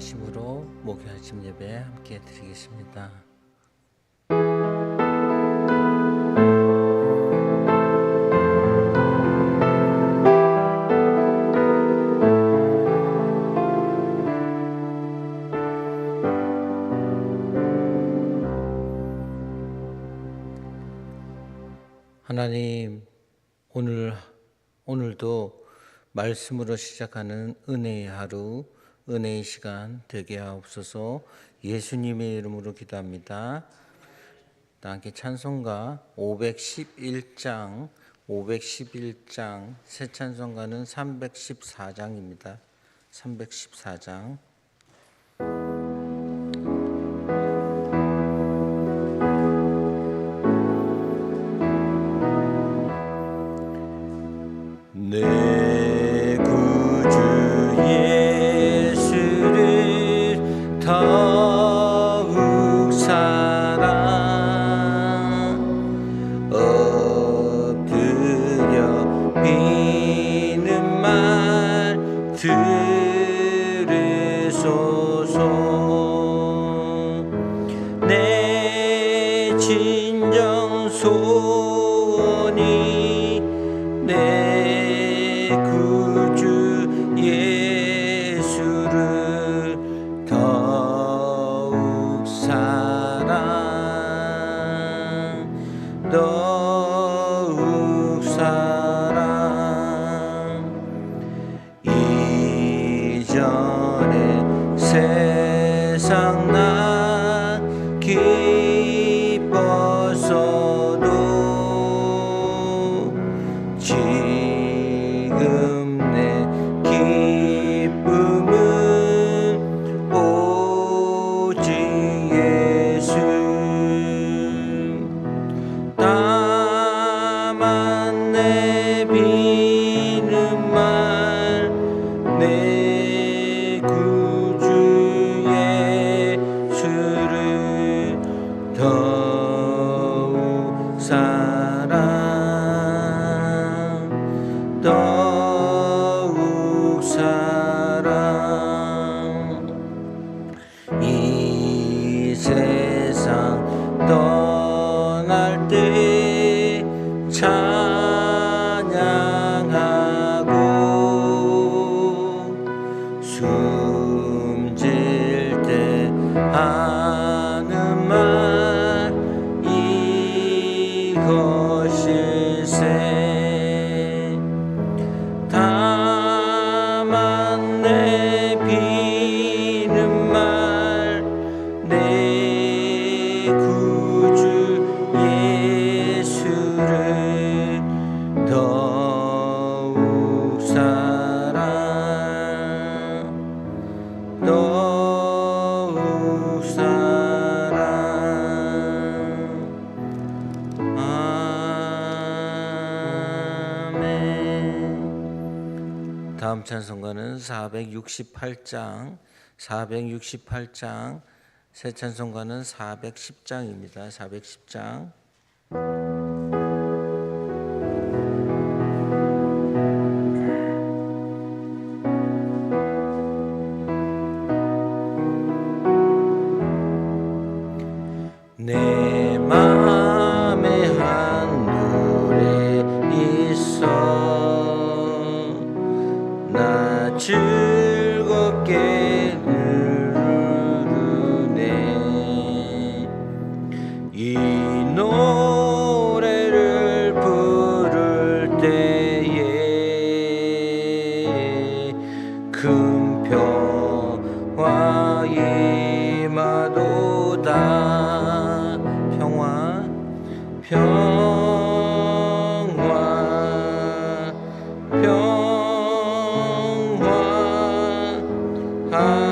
기도하심으로 목요 아침 예배 함께 드리겠습니다. 하나님 오늘 오늘도 말씀으로 시작하는 은혜의 하루 은혜의 시간 되게 하옵소서 예수님의 이름으로 기도합니다. 함께 찬송가 511장 511장 새 찬송가는 314장입니다. 314장 말 이 468장 468장 새 찬송가는 410장입니다. 410장 아.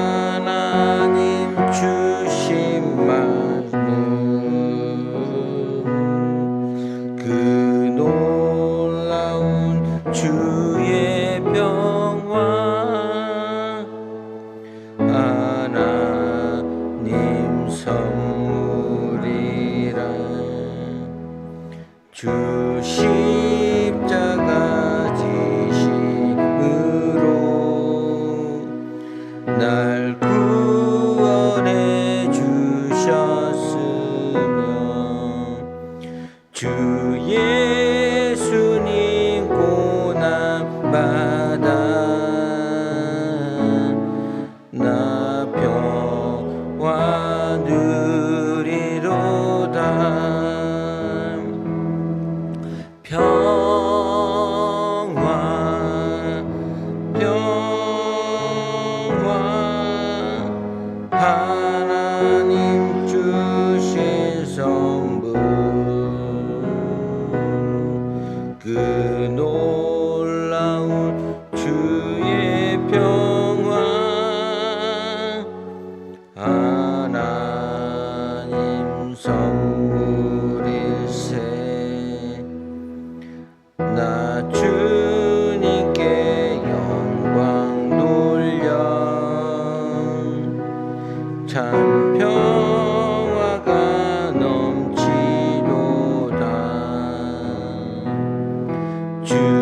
주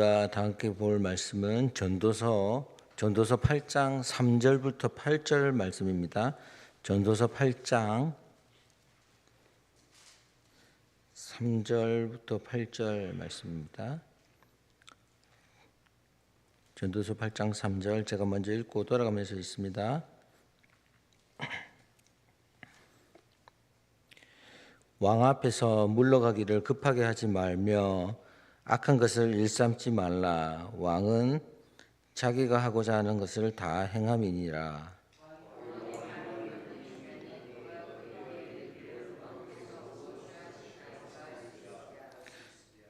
우리가 다 함께 볼 말씀은 전도서 전도서 8장 3절부터 8절 말씀입니다. 전도서 8장 3절부터 8절 말씀입니다. 전도서 8장 3절 제가 먼저 읽고 돌아가면서 있습니다. 왕 앞에서 물러가기를 급하게 하지 말며 악한 것을 일삼지 말라. 왕은 자기가 하고자 하는 것을 다 행함이니라.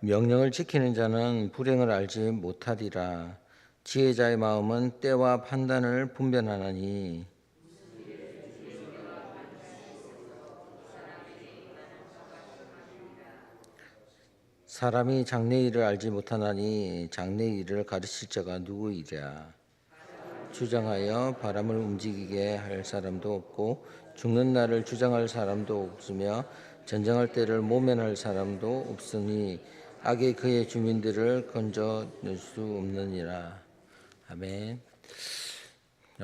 명령을 지키는 자는 불행을 알지 못하리라. 지혜자의 마음은 때와 판단을 분별하나니 사람이 장래 일을 알지 못하나니 장래 일을 가르칠 자가 누구이랴? 주장하여 바람을 움직이게 할 사람도 없고 죽는 날을 주장할 사람도 없으며 전쟁할 때를 모면할 사람도 없으니 악의 그의 주민들을 건져 낼 수 없느니라. 아멘.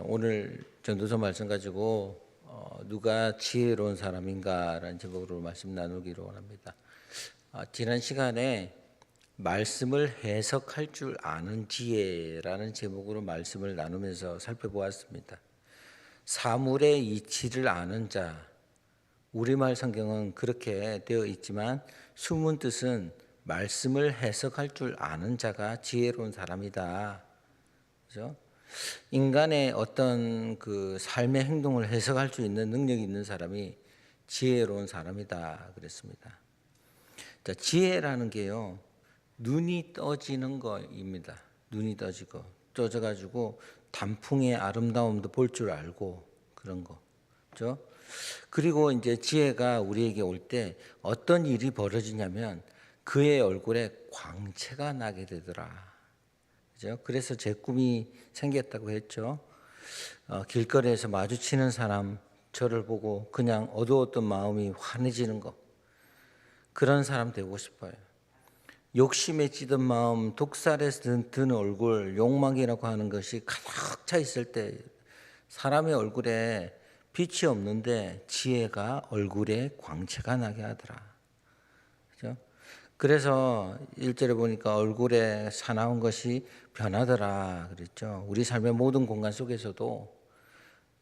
오늘 전도서 말씀 가지고 어, 누가 지혜로운 사람인가라는 제목으로 말씀 나누기로 원합니다. 아, 지난 시간에 말씀을 해석할 줄 아는 지혜라는 제목으로 말씀을 나누면서 살펴보았습니다. 사물의 이치를 아는 자, 우리말 성경은 그렇게 되어 있지만 숨은 뜻은 말씀을 해석할 줄 아는 자가 지혜로운 사람이다. 그죠? 인간의 어떤 그 삶의 행동을 해석할 수 있는 능력이 있는 사람이 지혜로운 사람이다 그랬습니다. 자, 지혜라는 게요. 눈이 떠지는 거입니다. 눈이 떠지고 떠져 가지고 단풍의 아름다움도 볼 줄 알고 그런 거. 그죠? 그리고 이제 지혜가 우리에게 올 때 어떤 일이 벌어지냐면 그의 얼굴에 광채가 나게 되더라. 그죠? 그래서 제 꿈이 생겼다고 했죠. 어, 길거리에서 마주치는 사람 저를 보고 그냥 어두웠던 마음이 환해지는 거 그런 사람 되고 싶어요. 욕심에 찌든 마음, 독살에 든, 든 얼굴, 욕망이라고 하는 것이 가득 차 있을 때 사람의 얼굴에 빛이 없는데 지혜가 얼굴에 광채가 나게 하더라. 그죠? 그래서 일절에 보니까 얼굴에 사나운 것이 변하더라 그랬죠. 우리 삶의 모든 공간 속에서도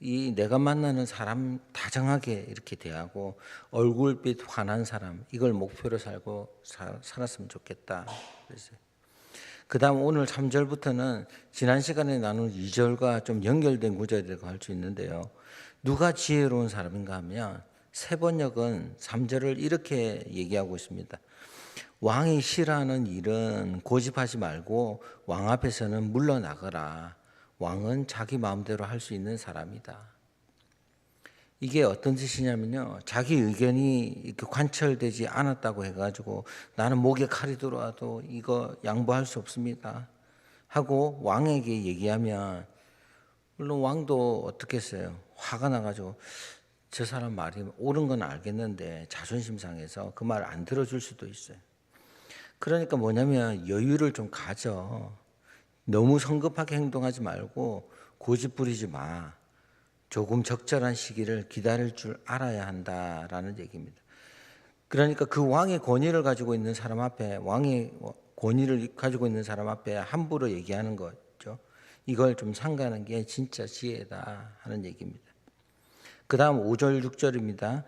이 내가 만나는 사람 다정하게 이렇게 대하고 얼굴빛 환한 사람 이걸 목표로 살고 사, 살았으면 좋겠다. 그랬어요. 그다음 오늘 3절부터는 지난 시간에 나눈 2절과 좀 연결된 구절이라고 할 수 있는데요. 누가 지혜로운 사람인가 하면 세번역은 3절을 이렇게 얘기하고 있습니다. 왕이 싫어하는 일은 고집하지 말고 왕 앞에서는 물러나거라. 왕은 자기 마음대로 할 수 있는 사람이다. 이게 어떤 뜻이냐면요. 자기 의견이 이렇게 관철되지 않았다고 해가지고 나는 목에 칼이 들어와도 이거 양보할 수 없습니다. 하고 왕에게 얘기하면 물론 왕도 어떻게 했어요? 화가 나가지고 저 사람 말이 옳은 건 알겠는데 자존심 상해서 그 말 안 들어줄 수도 있어요. 그러니까 뭐냐면 여유를 좀 가져. 너무 성급하게 행동하지 말고 고집 부리지 마. 조금 적절한 시기를 기다릴 줄 알아야 한다라는 얘기입니다. 그러니까 그 왕의 권위를 가지고 있는 사람 앞에 왕의 권위를 가지고 있는 사람 앞에 함부로 얘기하는 거죠. 이걸 좀 상가하는 게 진짜 지혜다 하는 얘기입니다. 그 다음 5절 6절입니다.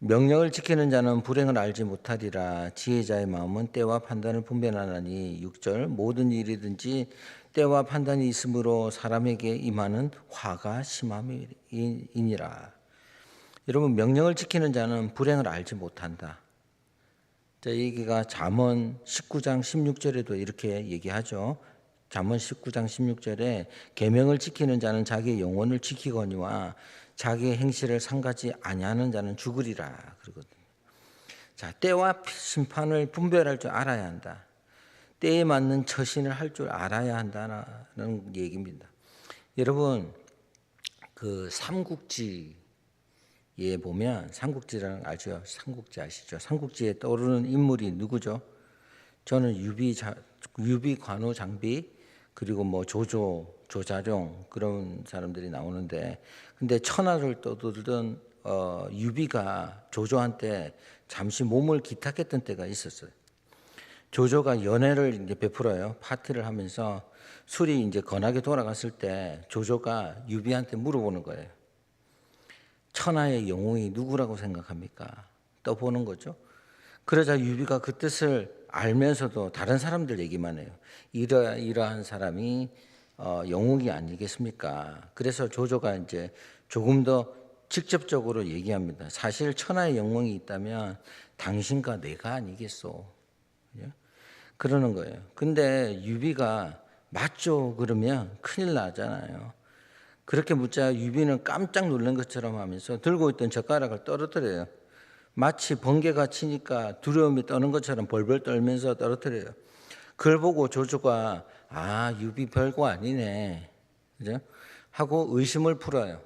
명령을 지키는 자는 불행을 알지 못하리라. 지혜자의 마음은 때와 판단을 분별하나니 6절 모든 일이든지 때와 판단이 있으므로 사람에게 임하는 화가 심함이니라. 여러분 명령을 지키는 자는 불행을 알지 못한다. 자, 얘기가 잠언 19장 16절에도 이렇게 얘기하죠. 잠언 19장 16절에 계명을 지키는 자는 자기의 영혼을 지키거니와 자기의 행실을 상가지 아니하는 자는 죽으리라 그러거든요. 자, 때와 심판을 분별할 줄 알아야 한다. 때에 맞는 처신을 할 줄 알아야 한다는 얘기입니다. 여러분 그 삼국지에 보면 삼국지라는 거 알죠? 삼국지 아시죠? 삼국지에 떠오르는 인물이 누구죠? 저는 유비 자, 유비 관우 장비 그리고 뭐 조조 조자룡 그런 사람들이 나오는데 근데 천하를 떠들던 어, 유비가 조조한테 잠시 몸을 기탁했던 때가 있었어요. 조조가 연애를 이제 베풀어요. 파티를 하면서 술이 이제 건하게 돌아갔을 때 조조가 유비한테 물어보는 거예요. 천하의 영웅이 누구라고 생각합니까? 떠보는 거죠. 그러자 유비가 그 뜻을 알면서도 다른 사람들 얘기만 해요. 이러 이러한 사람이 어, 영웅이 아니겠습니까? 그래서 조조가 이제 조금 더 직접적으로 얘기합니다. 사실 천하의 영웅이 있다면 당신과 내가 아니겠소. 예? 그러는 거예요. 근데 유비가 맞죠? 그러면 큰일 나잖아요. 그렇게 묻자 유비는 깜짝 놀란 것처럼 하면서 들고 있던 젓가락을 떨어뜨려요. 마치 번개가 치니까 두려움이 떠는 것처럼 벌벌 떨면서 떨어뜨려요. 그걸 보고 조조가 아 유비 별거 아니네, 그죠? 하고 의심을 풀어요.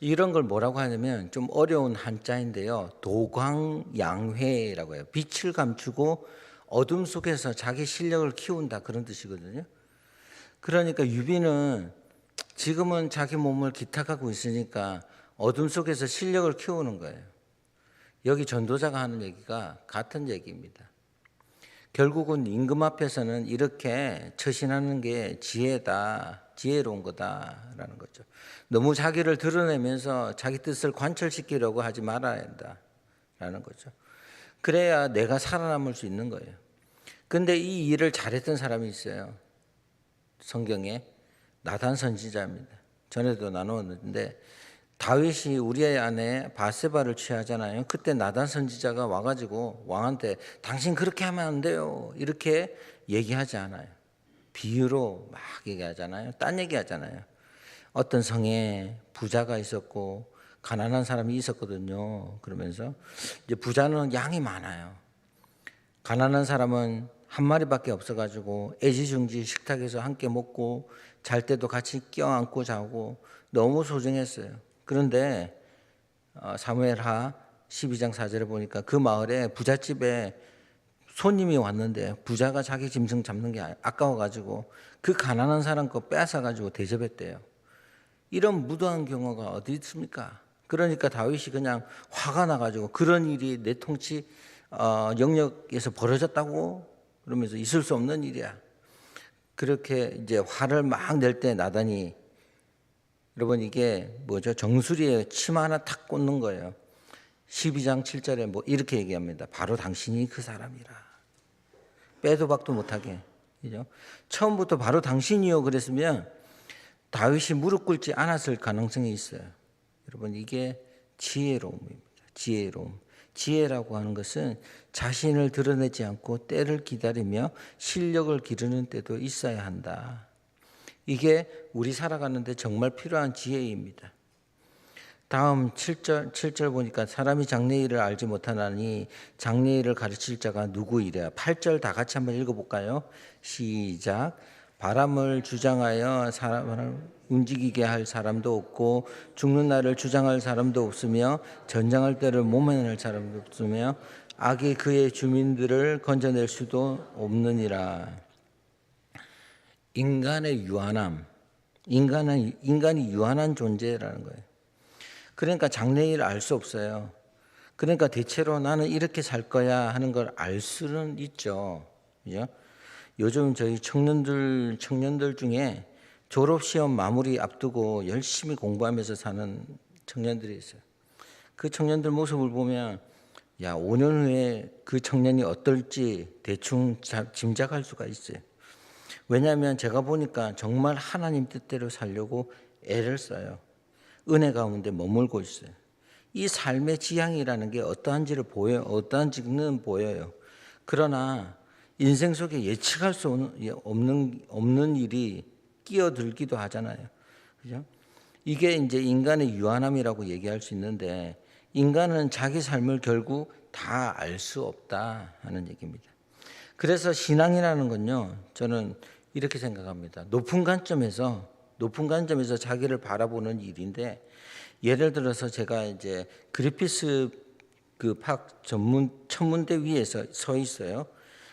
이런 걸 뭐라고 하냐면 좀 어려운 한자인데요. 도광양회라고 해요. 빛을 감추고 어둠 속에서 자기 실력을 키운다 그런 뜻이거든요. 그러니까 유비는 지금은 자기 몸을 기탁하고 있으니까 어둠 속에서 실력을 키우는 거예요. 여기 전도자가 하는 얘기가 같은 얘기입니다. 결국은 임금 앞에서는 이렇게 처신하는 게 지혜다, 지혜로운 거다라는 거죠. 너무 자기를 드러내면서 자기 뜻을 관철시키려고 하지 말아야 한다라는 거죠. 그래야 내가 살아남을 수 있는 거예요. 근데 이 일을 잘했던 사람이 있어요. 성경에 나단 선지자입니다. 전에도 나누었는데 다윗이 우리의 아내 바세바를 취하잖아요. 그때 나단 선지자가 와가지고 왕한테 당신 그렇게 하면 안 돼요. 이렇게 얘기하지 않아요. 비유로 막 얘기하잖아요. 딴 얘기하잖아요. 어떤 성에 부자가 있었고 가난한 사람이 있었거든요. 그러면서 이제 부자는 양이 많아요. 가난한 사람은 한 마리밖에 없어가지고 애지중지 식탁에서 함께 먹고 잘 때도 같이 껴안고 자고 너무 소중했어요. 그런데 어, 사무엘하 12장 4절에 보니까 그 마을에 부잣집에 손님이 왔는데 부자가 자기 짐승 잡는 게 아까워가지고 그 가난한 사람 거 뺏어가지고 대접했대요. 이런 무도한 경우가 어디 있습니까? 그러니까 다윗이 그냥 화가 나가지고 그런 일이 내 통치 어, 영역에서 벌어졌다고 그러면서 있을 수 없는 일이야. 그렇게 이제 화를 막 낼 때 나단이 여러분 이게 뭐죠? 정수리에 침 하나 탁 꽂는 거예요. 12장 7절에 뭐 이렇게 얘기합니다. 바로 당신이 그 사람이라. 빼도 박도 못하게. 그죠? 처음부터 바로 당신이요 그랬으면 다윗이 무릎 꿇지 않았을 가능성이 있어요. 여러분 이게 지혜로움입니다. 지혜로움. 지혜라고 하는 것은 자신을 드러내지 않고 때를 기다리며 실력을 기르는 때도 있어야 한다. 이게 우리 살아가는데 정말 필요한 지혜입니다. 다음 7절 7절 보니까 사람이 장래일을 알지 못하나니 장래일을 가르칠 자가 누구이랴. 8절 다 같이 한번 읽어 볼까요? 시작. 바람을 주장하여 사람을 움직이게 할 사람도 없고 죽는 날을 주장할 사람도 없으며 전장할 때를 모면할 사람도 없으며 악이 그의 주민들을 건져낼 수도 없느니라. 인간의 유한함, 인간은 인간이 유한한 존재라는 거예요. 그러니까 장래일을 알 수 없어요. 그러니까 대체로 나는 이렇게 살 거야 하는 걸 알 수는 있죠. 그죠? 요즘 저희 청년들 청년들 중에 졸업 시험 마무리 앞두고 열심히 공부하면서 사는 청년들이 있어요. 그 청년들 모습을 보면 야, 5년 후에 그 청년이 어떨지 대충 자- 짐작할 수가 있어요. 왜냐하면 제가 보니까 정말 하나님 뜻대로 살려고 애를 써요. 은혜 가운데 머물고 있어요. 이 삶의 지향이라는 게 어떠한지를 보여, 어떠한지는 보여요. 그러나 인생 속에 예측할 수 없는, 없는, 없는 일이 끼어들기도 하잖아요. 그죠? 이게 이제 인간의 유한함이라고 얘기할 수 있는데 인간은 자기 삶을 결국 다 알 수 없다 하는 얘기입니다. 그래서 신앙이라는 건요, 저는 이렇게 생각합니다. 높은 관점에서 높은 관점에서 자기를 바라보는 일인데 예를 들어서 제가 이제 그리피스 그 팍 전문 천문대 위에서 서 있어요.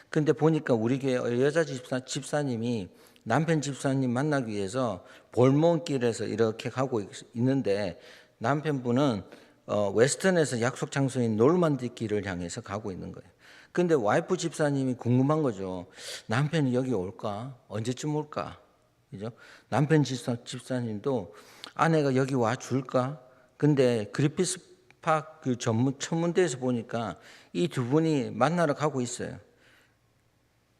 근데 보니까 우리 교회 여자 집사 집사님이 남편 집사님 만나기 위해서 볼몬길에서 이렇게 가고 있- 있는데 남편분은 어, 웨스턴에서 약속 장소인 놀만디 길을 향해서 가고 있는 거예요. 근데 와이프 집사님이 궁금한 거죠. 남편이 여기 올까? 언제쯤 올까? 그죠? 남편 집사, 집사님도 아내가 여기 와 줄까? 근데 그리피스 팍그 전문 천문대에서 보니까 이 두 분이 만나러 가고 있어요.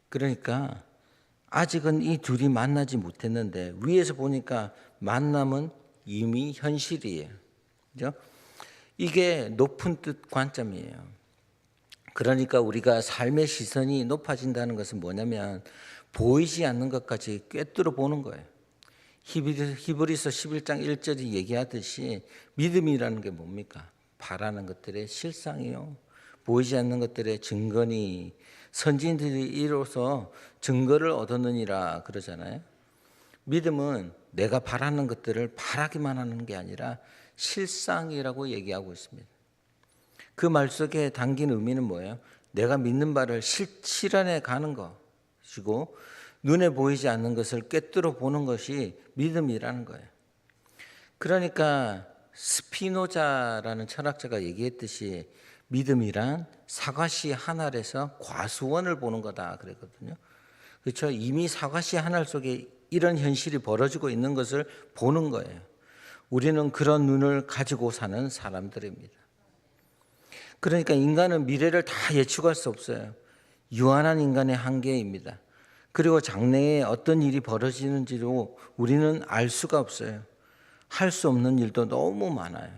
그러니까 아직은 이 둘이 만나지 못했는데 위에서 보니까 만남은 이미 현실이에요. 그죠? 이게 높은 뜻 관점이에요. 그러니까 우리가 삶의 시선이 높아진다는 것은 뭐냐면 보이지 않는 것까지 꿰뚫어 보는 거예요. 히브리- 히브리서 11장 1절이 얘기하듯이 믿음이라는 게 뭡니까? 바라는 것들의 실상이요. 보이지 않는 것들의 증거니 선진들이 이로써 증거를 얻었느니라 그러잖아요. 믿음은 내가 바라는 것들을 바라기만 하는 게 아니라 실상이라고 얘기하고 있습니다. 그 말 속에 담긴 의미는 뭐예요? 내가 믿는 바를 실, 실현해 가는 것이고 눈에 보이지 않는 것을 꿰뚫어 보는 것이 믿음이라는 거예요. 그러니까 스피노자라는 철학자가 얘기했듯이 믿음이란 사과씨 한 알에서 과수원을 보는 거다 그랬거든요. 그렇죠? 이미 사과씨 한 알 속에 이런 현실이 벌어지고 있는 것을 보는 거예요. 우리는 그런 눈을 가지고 사는 사람들입니다. 그러니까 인간은 미래를 다 예측할 수 없어요. 유한한 인간의 한계입니다. 그리고 장래에 어떤 일이 벌어지는지도 우리는 알 수가 없어요. 할 수 없는 일도 너무 많아요.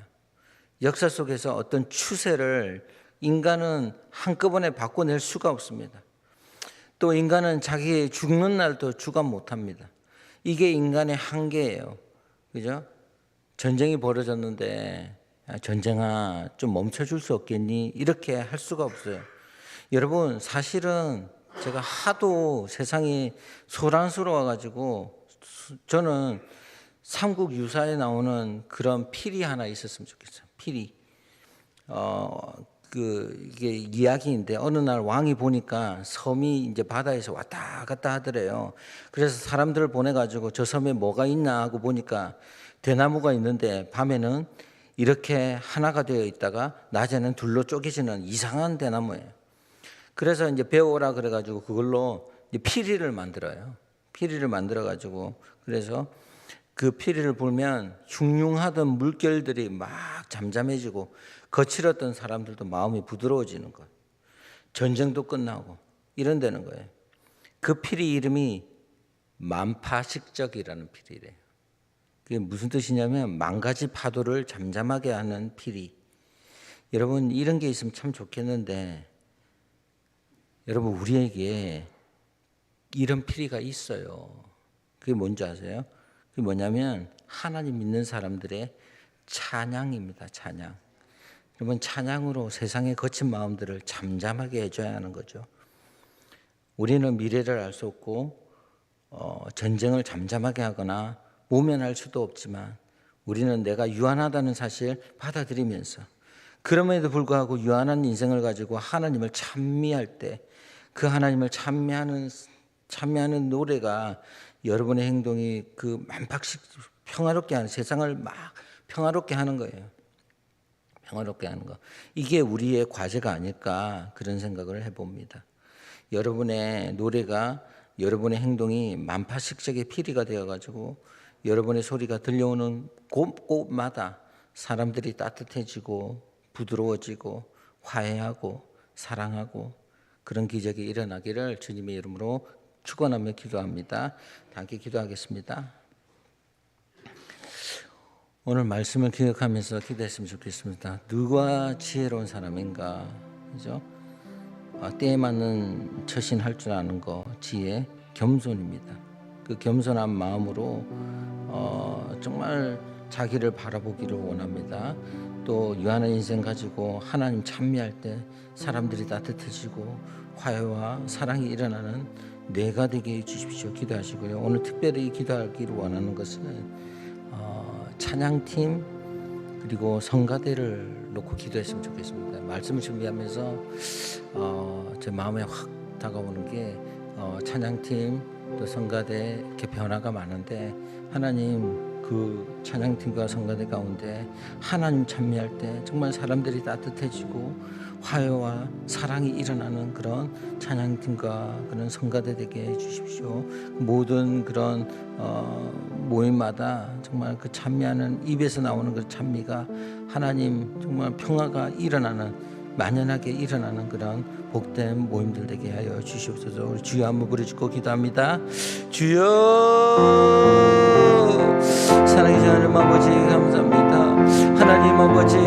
역사 속에서 어떤 추세를 인간은 한꺼번에 바꿔낼 수가 없습니다. 또 인간은 자기 죽는 날도 주관 못합니다. 이게 인간의 한계예요. 그죠? 전쟁이 벌어졌는데 야, 전쟁아 좀 멈춰줄 수 없겠니? 이렇게 할 수가 없어요. 여러분 사실은 제가 하도 세상이 소란스러워가지고 수- 저는 삼국 유사에 나오는 그런 필이 하나 있었으면 좋겠어요. 필이. 어, 그 이게 이야기인데 어느 날 왕이 보니까 섬이 이제 바다에서 왔다 갔다 하더래요. 그래서 사람들을 보내 가지고 저 섬에 뭐가 있나 하고 보니까 대나무가 있는데 밤에는 이렇게 하나가 되어 있다가 낮에는 둘로 쪼개지는 이상한 대나무예요. 그래서 이제 배워라 그래 가지고 그걸로 피리를 만들어요. 피리를 만들어 가지고 그래서 그 피리를 불면 흉흉하던 물결들이 막 잠잠해지고 거칠었던 사람들도 마음이 부드러워지는 거예요. 전쟁도 끝나고 이런 되는 거예요. 그 피리 이름이 만파식적이라는 피리래요. 그게 무슨 뜻이냐면 만 가지 파도를 잠잠하게 하는 피리. 여러분 이런 게 있으면 참 좋겠는데 여러분 우리에게 이런 피리가 있어요. 그게 뭔지 아세요? 그게 뭐냐면 하나님 믿는 사람들의 찬양입니다. 찬양. 여러분 찬양으로 세상의 거친 마음들을 잠잠하게 해줘야 하는 거죠. 우리는 미래를 알 수 없고 어, 전쟁을 잠잠하게 하거나 모면할 수도 없지만 우리는 내가 유한하다는 사실 받아들이면서 그럼에도 불구하고 유한한 인생을 가지고 하나님을 찬미할 때 그 하나님을 찬미하는 찬미하는 노래가 여러분의 행동이 그 만팍씩 평화롭게 하는 세상을 막 평화롭게 하는 거예요. 평화롭게 하는 거. 이게 우리의 과제가 아닐까 그런 생각을 해봅니다. 여러분의 노래가 여러분의 행동이 만파식적의 피리가 되어가지고 여러분의 소리가 들려오는 곳, 곳마다 사람들이 따뜻해지고 부드러워지고 화해하고 사랑하고 그런 기적이 일어나기를 주님의 이름으로 축원하며 기도합니다. 다 함께 기도하겠습니다. 오늘 말씀을 기억하면서 기도했으면 좋겠습니다. 누가 지혜로운 사람인가, 그죠? 아, 때에 맞는 처신할 줄 아는 거 지혜, 겸손입니다. 그 겸손한 마음으로 어, 정말 자기를 바라보기를 원합니다. 또 유한한 인생 가지고 하나님 찬미할 때 사람들이 따뜻해지고 화해와 사랑이 일어나는 뇌가 되게 해 주십시오. 기도하시고요. 오늘 특별히 기도하기를 원하는 것은 어, 찬양팀 그리고 성가대를 놓고 기도했으면 좋겠습니다. 말씀을 준비하면서 어, 제 마음에 확 다가오는 게 어, 찬양팀 또 성가대 이렇게 변화가 많은데 하나님 그 찬양팀과 성가대 가운데 하나님 찬미할 때 정말 사람들이 따뜻해지고 화해와 사랑이 일어나는 그런 찬양팀과 그런 성가대 되게 해주십시오. 모든 그런 어, 모임마다 정말 그 찬미하는 입에서 나오는 그 찬미가 하나님 정말 평화가 일어나는 만연하게 일어나는 그런 복된 모임들 되게 하여 주시옵소서. 우리 주여 한번 부르짖고 기도합니다. 주여 사랑의 하나님 아버지 감사합니다. 하나님 아버지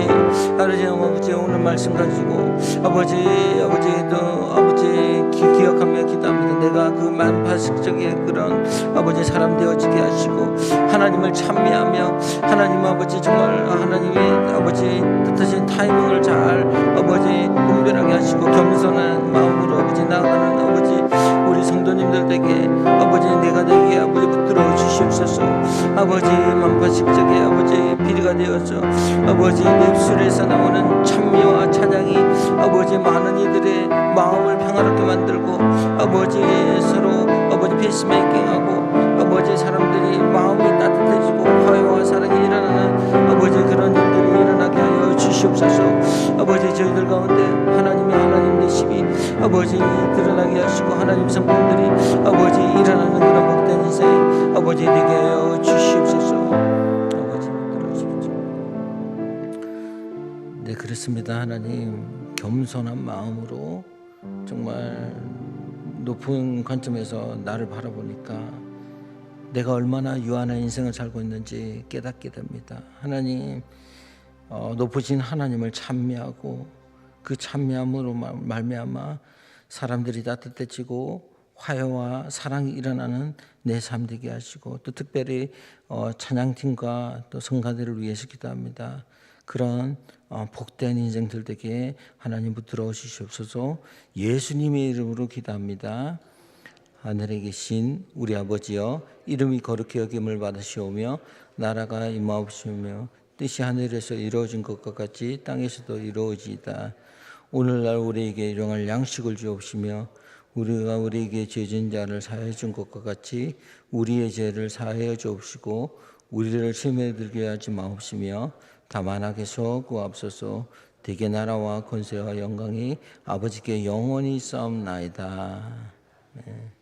하나님 아버지 오늘 말씀 가지고 아버지 아버지도 아버지 기, 기억하며 기도합니다. 내가 그 만파식적인 그런 아버지 사람 되어지게 하시고 하나님을 찬미하며 하나님 아버지 정말 하나님의 아버지 뜻하신 타이밍을 잘 아버지 분별하게 하시고 겸손한 마음으로 아버지 나아가는 아버지 우리 성도님들 에게 아버지 내가 되게 아버지 붙들어 주시옵소서 아버지 만파식적의 아버지 비리가 되어서 아버지 내 입술에서 나오는 찬미와 찬양이 아버지 많은 이들의 마음을 평화롭게 만들고 아버지 서로 아버지 페이스메이킹하고 아버지 사람들이 마음이 따뜻해지고 화해와 사랑이 일어나는 아버지 그런 일들이 일어나게 하여 주시옵소서. 아버지 저희들 가운데 하나님의 하나님 되심이 아버지 드러나게 하시고 하나님 성품들이 아버지 일어나는 그런 복된 인생 아버지 되게 하여 주시옵소서 그렇습니다 하나님 겸손한 마음으로 정말 높은 관점에서 나를 바라보니까 내가 얼마나 유한한 인생을 살고 있는지 깨닫게 됩니다 하나님 어, 높으신 하나님을 찬미하고 그 찬미함으로 말- 말미암아 사람들이 따뜻해지고 화해와 사랑이 일어나는 내 삶 되게 하시고 또 특별히 어, 찬양팀과 또 성가대를 위해서 기도합니다. 그런 어, 복된 인생들 되게 하나님 붙들어 주시옵소서 예수님의 이름으로 기도합니다. 하늘에 계신 우리 아버지여 이름이 거룩히 여김을 받으시오며 나라가 임하옵시며 뜻이 하늘에서 이루어진 것과 같이 땅에서도 이루어지이다 오늘날 우리에게 일용할 양식을 주옵시며 우리가 우리에게 죄진 자를 사하여 준 것과 같이 우리의 죄를 사하여 주옵시고 우리를 시험에 들게 하지 마옵시며 다만 악에서 구하옵소서 대개 나라와 권세와 영광이 아버지께 영원히 싸움나이다. 네.